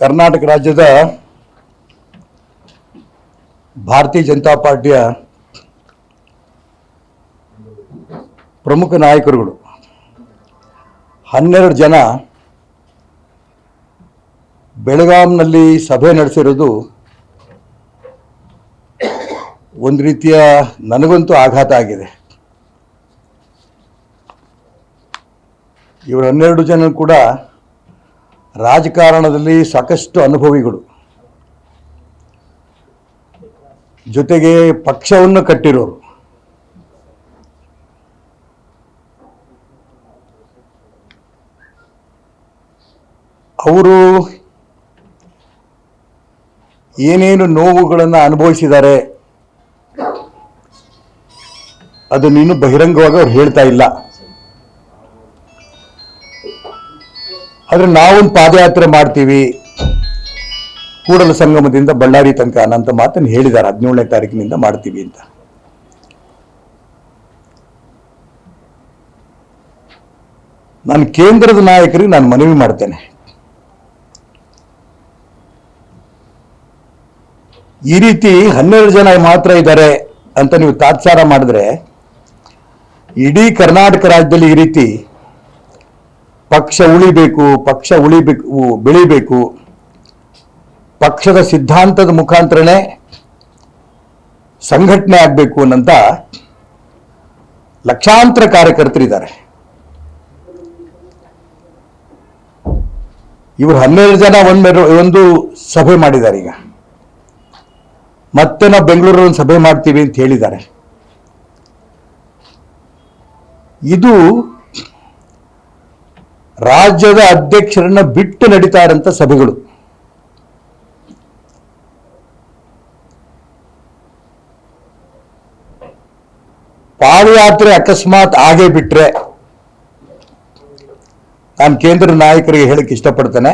ಕರ್ನಾಟಕ ರಾಜ್ಯದ ಭಾರತೀಯ ಜನತಾ ಪಾರ್ಟಿಯ ಪ್ರಮುಖ ನಾಯಕರುಗಳು. ಹನ್ನೆರಡು ಜನ ಬೆಳಗಾಂನಲ್ಲಿ ಸಭೆ ನಡೆಸಿರೋದು ಒಂದು ರೀತಿಯ ನನಗಂತೂ ಆಘಾತ ಆಗಿದೆ. ಇವರು ಹನ್ನೆರಡು ಜನ ಕೂಡ ರಾಜಕಾರಣದಲ್ಲಿ ಸಾಕಷ್ಟು ಅನುಭವಿಗಳು. ಜೊತೆಗೆ ಪಕ್ಷವನ್ನು ಕಟ್ಟಿರೋರು. ಅವರು ಏನೇನು ನೋವುಗಳನ್ನು ಅನುಭವಿಸಿದ್ದಾರೆ ಅದನ್ನೇನು ಬಹಿರಂಗವಾಗಿ ಅವ್ರು ಹೇಳ್ತಾ ಇಲ್ಲ. ಆದರೆ ನಾವೊಂದು ಪಾದಯಾತ್ರೆ ಮಾಡ್ತೀವಿ. ಕೂಡಲ ಸಂಗಮದಿಂದ ಬಳ್ಳಾರಿ ತನಕ ಅನ್ನೋಂಥ ಮಾತನ್ನು ಹೇಳಿದ್ದಾರೆ. ಹದಿನೇಳನೇ ತಾರೀಕಿನಿಂದ ಮಾಡ್ತೀವಿ ಅಂತ. ನಾನು ಕೇಂದ್ರದ ನಾಯಕರಿಗೆ ನಾನು ಮನವಿ ಮಾಡ್ತೇನೆ. ಈ ರೀತಿ ಹನ್ನೆರಡು ಜನ ಮಾತ್ರ ಇದ್ದಾರೆ ಅಂತ ನೀವು ತಾತ್ಸಾರ ಮಾಡಿದ್ರೆ, ಇಡೀ ಕರ್ನಾಟಕ ರಾಜ್ಯದಲ್ಲಿ ಈ ರೀತಿ ಪಕ್ಷ ಉಳಿಬೇಕು ಪಕ್ಷ ಉಳಿಬೇಕು ಬೆಳಿಬೇಕು. ಪಕ್ಷದ ಸಿದ್ಧಾಂತದ ಮುಖಾಂತರನೇ ಸಂಘಟನೆ ಆಗಬೇಕು ಅನ್ನಂತ ಲಕ್ಷಾಂತರ ಕಾರ್ಯಕರ್ತರಿದ್ದಾರೆ. ಇವರು ಹನ್ನೆರಡು ಜನ ಒಂದು ಒಂದು ಸಭೆ ಮಾಡಿದ್ದಾರೆ ಈಗ. ಮತ್ತೆ ನಾವು ಬೆಂಗಳೂರಲ್ಲಿ ಒಂದು ಸಭೆ ಮಾಡ್ತೀವಿ ಅಂತ ಹೇಳಿದ್ದಾರೆ. ಇದು ರಾಜ್ಯದ ಅಧ್ಯಕ್ಷರನ್ನ ಬಿಟ್ಟು ನಡೀತಾ ಇರೋಂಥ ಸಭೆಗಳು. ಪಾದಯಾತ್ರೆ ಅಕಸ್ಮಾತ್ ಆಗೇ ಬಿಟ್ರೆ ನಾನು ಕೇಂದ್ರ ನಾಯಕರಿಗೆ ಹೇಳಕ್ಕೆ ಇಷ್ಟಪಡ್ತೇನೆ.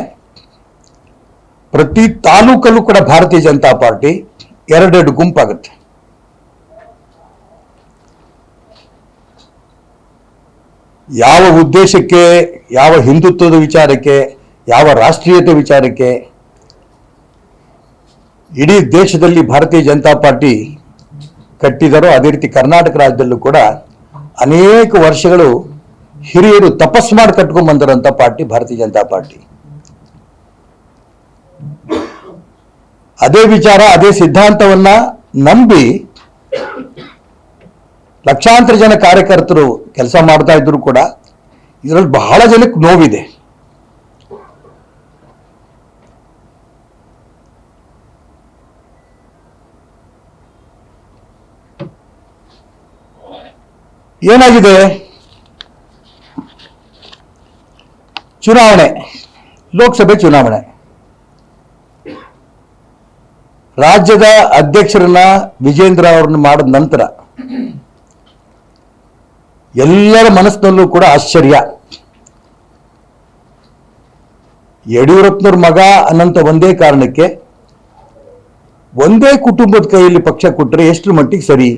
ಪ್ರತಿ ತಾಲೂಕಲ್ಲೂ ಕೂಡ ಭಾರತೀಯ ಜನತಾ ಪಾರ್ಟಿ ಎರಡೆರಡು ಗುಂಪಾಗುತ್ತೆ. ಯಾವ ಉದ್ದೇಶಕ್ಕೆ, ಯಾವ ಹಿಂದುತ್ವದ ವಿಚಾರಕ್ಕೆ, ಯಾವ ರಾಷ್ಟ್ರೀಯತೆ ವಿಚಾರಕ್ಕೆ, ಇಡೀ ದೇಶದಲ್ಲಿ ಭಾರತೀಯ ಜನತಾ ಪಾರ್ಟಿ ಕಟ್ಟಿದರೋ ಅದೇ ರೀತಿ ಕರ್ನಾಟಕ ರಾಜ್ಯದಲ್ಲೂ ಕೂಡ ಅನೇಕ ವರ್ಷಗಳು ಹಿರಿಯರು ತಪಸ್ ಮಾಡಿ ಕಟ್ಕೊಂಡು ಬಂದಿರೋಂಥ ಪಾರ್ಟಿ ಭಾರತೀಯ ಜನತಾ ಪಾರ್ಟಿ. ಅದೇ ವಿಚಾರ, ಅದೇ ಸಿದ್ಧಾಂತವನ್ನ ನಂಬಿ ಲಕ್ಷಾಂತರ ಜನ ಕಾರ್ಯಕರ್ತರು ಕೆಲಸ ಮಾಡ್ತಾ ಇದ್ರು ಕೂಡ ಇದರಲ್ಲಿ ಬಹಳ ಜನಕ್ಕೆ ನೋವಿದೆ. ಏನಾಗಿದೆ? ಚುನಾವಣೆ, ಲೋಕಸಭೆ ಚುನಾವಣೆ. ರಾಜ್ಯದ ಅಧ್ಯಕ್ಷರನ್ನ ವಿಜೇಂದ್ರ ಅವ್ರನ್ನ ಮಾಡಿದ ನಂತರ ಎಲ್ಲರ ಮನಸ್ಸಿನಲ್ಲೂ ಕೂಡ ಆಶ್ಚರ್ಯ. ಯಡಿಯೂರಪ್ಪನವ್ರ ಮಗ ಅನ್ನಂತ ಒಂದೇ ಕಾರಣಕ್ಕೆ ಒಂದೇ ಕುಟುಂಬದ ಕೈಯಲ್ಲಿ ಪಕ್ಷ ಕೊಟ್ಟರೆ ಎಷ್ಟು ಮಟ್ಟಿಗೆ ಸರಿ?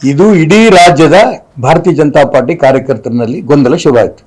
ಇದು ಇಡೀ ರಾಜ್ಯದ ಭಾರತೀಯ ಜನತಾ ಪಾರ್ಟಿ ಕಾರ್ಯಕರ್ತರಲ್ಲಿ ಗೊಂದಲ ಶುರುವಾಯಿತು.